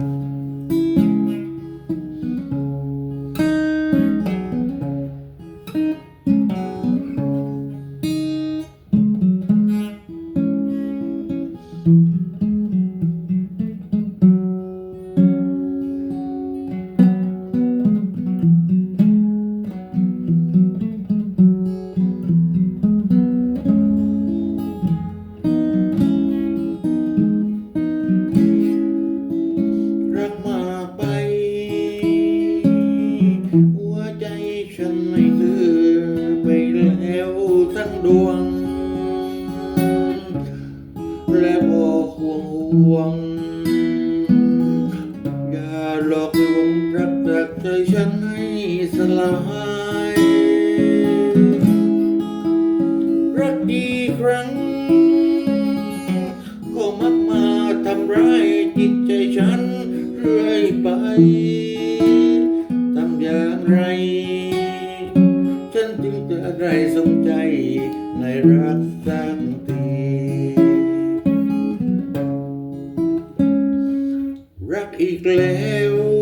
รั ดวง และบอกห่วงห่วง อย่าหลอกลวงรักจากใจฉันให้สลายรักดีครั้ง ก็มักมาทำร้ายจิตใจฉันเรื่อยไป ใจสมใจในรักสักทีรักอีกแล้ว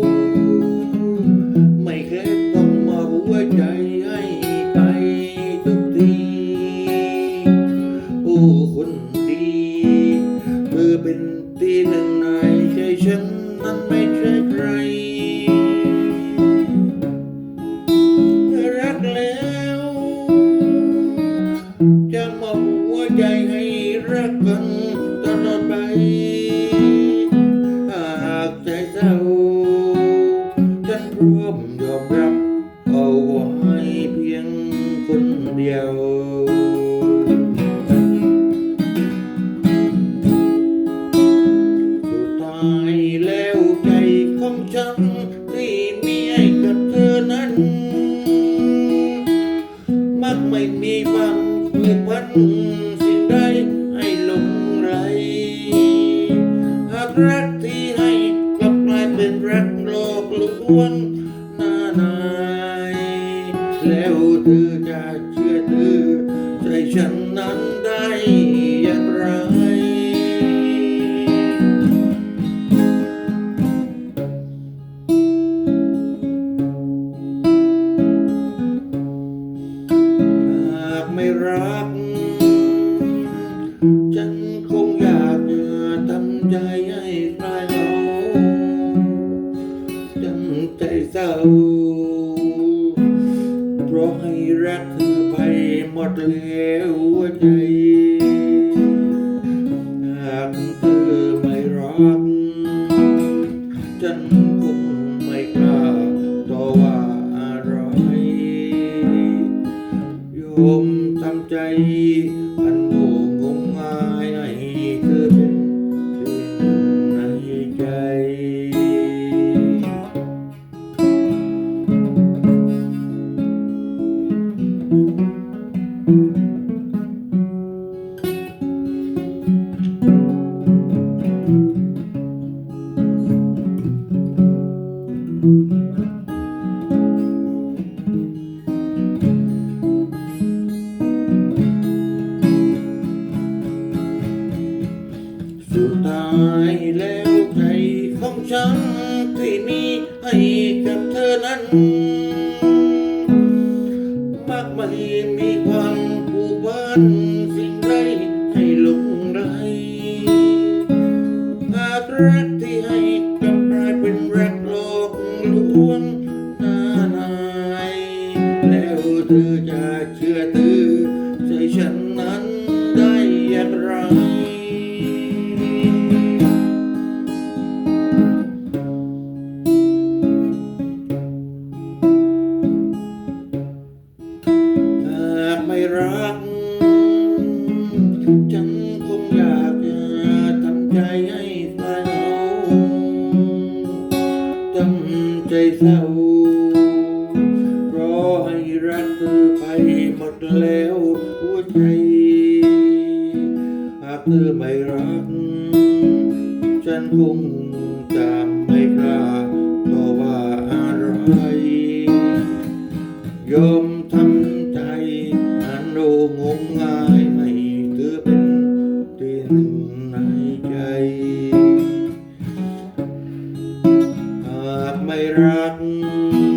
ไรมีฟังผูกพันสิ่งใดให้หลงไหลหากรักที่ให้กลับกลายเป็นรักโลกลวงหน้านายแล้วเธอจะเชื่อถือใจฉันนั้นได้ รัก ฉันคงอยากจะทำใจให้คลายเหงาจำใจเศร้า เพราะให้รักเธอไปหมดแล้ว โยมจำใจอันโง่งม ตายแล้วใจของฉันที่มีให้กับเธอนั้น มากมายมีความผูกพันสิ่งใดให้หลงไหลภาพรักที่ให้ รัก ฉันคงอยากจะทำใจให้เศร้าจำใจเศร้าเพราะให้รักเธอไปหมดแล้วหัวใจ หากเธอไม่รัก ฉันคงจะไม่กล้าต่อว่าอะไรยอม ก